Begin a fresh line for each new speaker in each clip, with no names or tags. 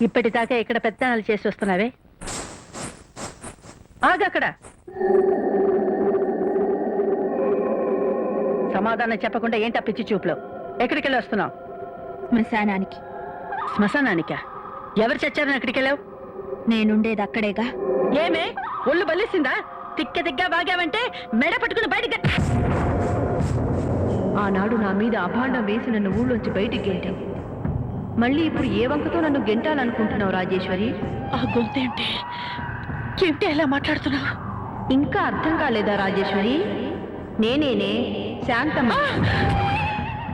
ఇప్పటిదాకా ఇక్కడ పెత్తనాలు చేసి వస్తున్నావే? ఆగక్కడ సమాధానం చెప్పకుండా ఏంటా పిచ్చి చూపులో? ఎక్కడికి వెళ్ళి వస్తున్నావు?
శ్మశానానికి.
శ్మశానానికా? ఎవరు చచ్చారని ఎక్కడికి వెళ్ళావు
నేనుండేది అక్కడేగా.
ఏమే? ఒళ్ళు బలిసిందా తిక్క తిక్క బాగావంటే మెడ పట్టుకుని బయటికి
ఆనాడు నా మీద అభాండం వేసి నన్ను ఊళ్ళోంచి బయటికి గెంటావు. మళ్ళీ ఇప్పుడు ఏ వంకతో నన్ను గెంటాలనుకుంటున్నావు రాజేశ్వరి?
ఆ గొంతేంటి ఏంటి ఎలా మాట్లాడుతున్నావు?
ఇంకా అర్థం కాలేదా రాజేశ్వరి? నేనేనే శాంతమ్మ.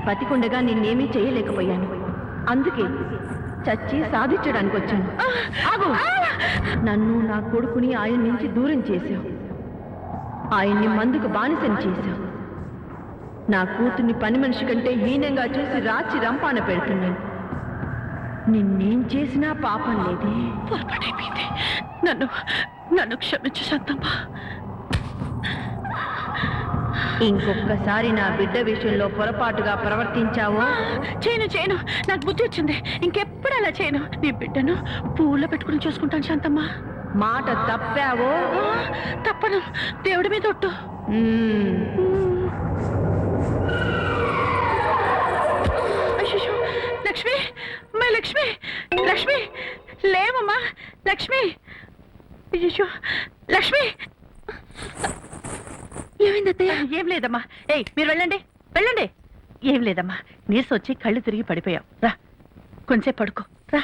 బతికుండగా నిన్నేమీ చేయలేకపోయాను. అందుకే చచ్చి సాధించడానికి వచ్చాను. ఆగు! నన్ను నా కొడుకుని ఆయన నుంచి దూరం చేశావు. ఆయన్ని మందుకు బానిసని చేశావు. నా కూతుర్ని పని మనిషి కంటే హీనంగా చూసి రాచి రంపాన పెడుతున్నాను. నిన్నేం చేసినా పాపం లేదే.
పొరపాటైపోయింది. నన్ను నన్ను క్షమించు శాంతమ్మ.
ఇంకొకసారి నా బిడ్డ విషయంలో పొరపాటుగా ప్రవర్తించావో?
చేయను చేయను. నాకు బుద్ధి వచ్చింది. ఇంకెప్పుడు అలా చేయను. నీ బిడ్డను పూల్లో పెట్టుకుని చూసుకుంటాను శాంతమ్మ.
మాట తప్పావో?
తప్పను. దేవుడి మీద ఒట్టు. మై లక్ష్మి లక్ష్మి లేవమ్మా లక్ష్మి. అయ్యో లక్ష్మి.
ఏమైందత్తయ్య
ఏం లేదమ్మా. ఏయ్ మీరు వెళ్ళండి వెళ్ళండి. ఏం లేదమ్మా. నీరసొచ్చి కళ్ళు తిరిగి పడిపోయావు రా కొంచెంసేపు పడుకో. రా.